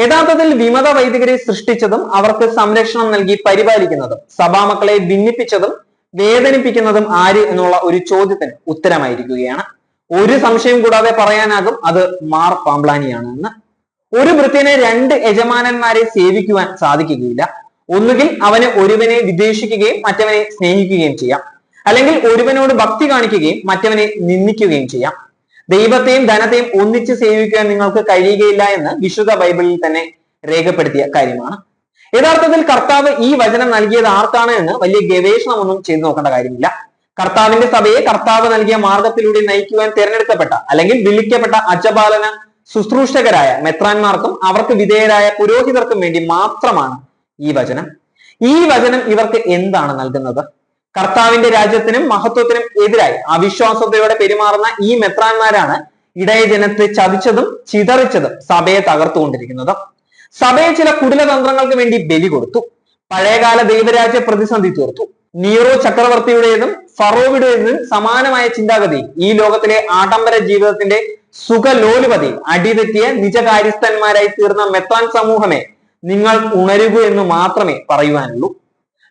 യഥാർത്ഥത്തിൽ വിമത വൈദികരെ സൃഷ്ടിച്ചതും അവർക്ക് സംരക്ഷണം നൽകി പരിപാലിക്കുന്നതും സഭാമക്കളെ ഭിന്നിപ്പിച്ചതും വേദനിപ്പിക്കുന്നതും ആര് എന്നുള്ള ഒരു ചോദ്യത്തിന് ഉത്തരമായിരിക്കുകയാണ്. ഒരു സംശയം കൂടാതെ പറയാനാകും അത് മാർ പാംബ്ലാനിയാണ് എന്ന്. ഒരു വൃത്തിനെ രണ്ട് യജമാനന്മാരെ സേവിക്കുവാൻ സാധിക്കുകയില്ല. ഒന്നുകിൽ അവന് ഒരുവനെ വിദ്വേഷിക്കുകയും മറ്റവനെ സ്നേഹിക്കുകയും ചെയ്യാം. അല്ലെങ്കിൽ ഒരുവനോട് ഭക്തി കാണിക്കുകയും മറ്റവനെ നിന്ദിക്കുകയും ചെയ്യാം. ദൈവത്തെയും ധനത്തെയും ഒന്നിച്ച് സേവിക്കാൻ നിങ്ങൾക്ക് കഴിയുകയില്ല എന്ന് വിശുദ്ധ ബൈബിളിൽ തന്നെ രേഖപ്പെടുത്തിയ കാര്യമാണ്. യഥാർത്ഥത്തിൽ കർത്താവ് ഈ വചനം നൽകിയത് ആർക്കാണ് എന്ന് വലിയ ഗവേഷണമൊന്നും ചെയ്തു നോക്കേണ്ട കാര്യമില്ല. കർത്താവിന്റെ സഭയെ കർത്താവ് നൽകിയ മാർഗത്തിലൂടെ നയിക്കുവാൻ തിരഞ്ഞെടുക്കപ്പെട്ട അല്ലെങ്കിൽ വിളിക്കപ്പെട്ട അജപാലന ശുശ്രൂഷകരായ മെത്രാന്മാർക്കും അവർക്ക് വിധേയരായ പുരോഹിതർക്കും വേണ്ടി മാത്രമാണ് ഈ വചനം. ഈ വചനം ഇവർക്ക് എന്താണ് നൽകുന്നത്? കർത്താവിന്റെ രാജ്യത്തിനും മഹത്വത്തിനും എതിരായി. അവിശ്വാസതയോടെ പെരുമാറുന്ന ഈ മെത്രാന്മാരാണ് ഇടയ ജനത്തെ ചതിച്ചതും ചിതറിച്ചതും സഭയെ തകർത്തുകൊണ്ടിരിക്കുന്നത്. സഭയെ ചില കുടിലതന്ത്രങ്ങൾക്ക് വേണ്ടി ബലി കൊടുത്തു. പഴയകാല ദൈവരാജ്യ പ്രതിസന്ധി തീർത്തു. നീറോ ചക്രവർത്തിയുടേതും ഫറോവിയുടേതും സമാനമായ ചിന്താഗതി ഈ ലോകത്തിലെ ആഡംബര ജീവിതത്തിന്റെ സുഖലോലുപതി അടിതെറ്റിയ നിജകാര്യസ്ഥന്മാരായി തീർന്ന മെത്രാൻ സമൂഹമേ നിങ്ങൾ ഉണരുക എന്ന് മാത്രമേ പറയുവാനുള്ളൂ.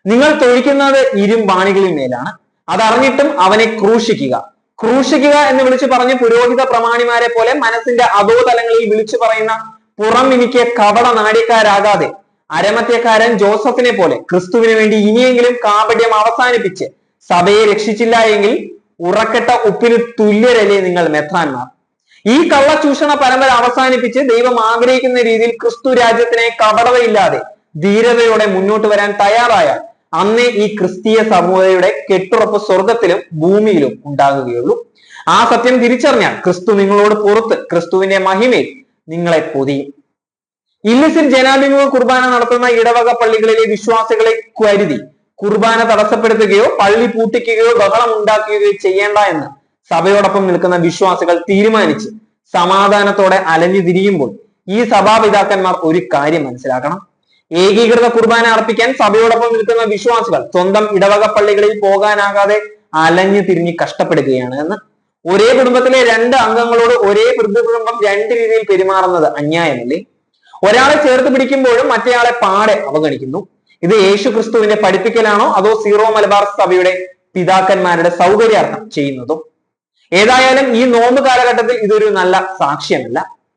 നിങ്ങൾ തൊഴിക്കുന്നത് ഇരുമ്പാണികളിൽ മേലാണ്. അതറിഞ്ഞിട്ടും അവനെ ക്രൂശിക്കുക. ക്രൂശിക്കുക എന്ന് വിളിച്ചു പറഞ്ഞ് പുരോഹിത പ്രമാണിമാരെ പോലെ മനസ്സിന്റെ അധോതലങ്ങളിൽ വിളിച്ചു പറയുന്ന പുറം എനിക്ക് കപട നാടിക്കാരാകാതെ അരമത്യക്കാരൻ ജോസഫിനെ പോലെ ക്രിസ്തുവിന് വേണ്ടി ഇനിയെങ്കിലും കാപട്യം അവസാനിപ്പിച്ച് സഭയെ രക്ഷിച്ചില്ല എങ്കിൽ ഉറക്കെട്ട ഉപ്പിന് തുല്യരല്ലേ നിങ്ങൾ മെത്രാന്മാർ? ഈ കള്ളചൂഷണ പരമ്പര അവസാനിപ്പിച്ച് ദൈവം ആഗ്രഹിക്കുന്ന രീതിയിൽ ക്രിസ്തു രാജ്യത്തിനെ കപടതയില്ലാതെ ധീരതയോടെ മുന്നോട്ട് വരാൻ തയ്യാറായ അന്നേ ഈ ക്രിസ്തീയ സമൂഹയുടെ കെട്ടുറപ്പ് സ്വർഗത്തിലും ഭൂമിയിലും ഉണ്ടാകുകയുള്ളൂ. ആ സത്യം തിരിച്ചറിഞ്ഞാൽ ക്രിസ്തു നിങ്ങളോട് പുറത്ത് ക്രിസ്തുവിന്റെ മഹിമയിൽ നിങ്ങളെ പൊതിയും. ഇല്ലിസിൽ ജനാഭിമുഖ കുർബാന നടത്തുന്ന ഇടവക പള്ളികളിലെ വിശ്വാസികളെ കരുതി കുർബാന തടസ്സപ്പെടുത്തുകയോ പള്ളി പൂട്ടിക്കുകയോ ബഹളം ഉണ്ടാക്കുകയോ ചെയ്യേണ്ട എന്ന് സഭയോടൊപ്പം നിൽക്കുന്ന വിശ്വാസികൾ തീരുമാനിച്ച് സമാധാനത്തോടെ അലഞ്ഞു തിരിയുമ്പോൾ ഈ സഭാപിതാക്കന്മാർ ഒരു കാര്യം മനസ്സിലാക്കണം. ഏകീകൃത കുർബാന അർപ്പിക്കാൻ സഭയോടൊപ്പം നിൽക്കുന്ന വിശ്വാസികൾ സ്വന്തം ഇടവക പള്ളികളിൽ പോകാനാകാതെ അലഞ്ഞു തിരിഞ്ഞ് കഷ്ടപ്പെടുകയാണ് എന്ന്. ഒരേ കുടുംബത്തിലെ രണ്ട് അംഗങ്ങളോട് ഒരേ കുടുംബം രണ്ട് രീതിയിൽ പെരുമാറുന്നത് അന്യായമല്ലേ? ഒരാളെ ചേർത്ത് പിടിക്കുമ്പോഴും മറ്റേയാളെ പാടെ അവഗണിക്കുന്നു. ഇത് യേശു ക്രിസ്തുവിന്റെ പഠിപ്പിക്കലാണോ അതോ സീറോ മലബാർ സഭയുടെ പിതാക്കന്മാരുടെ സൗകര്യാർത്ഥം ചെയ്യുന്നതും? ഏതായാലും ഈ നോമ്പ് കാലഘട്ടത്തിൽ ഇതൊരു നല്ല സാക്ഷ്യമല്ല.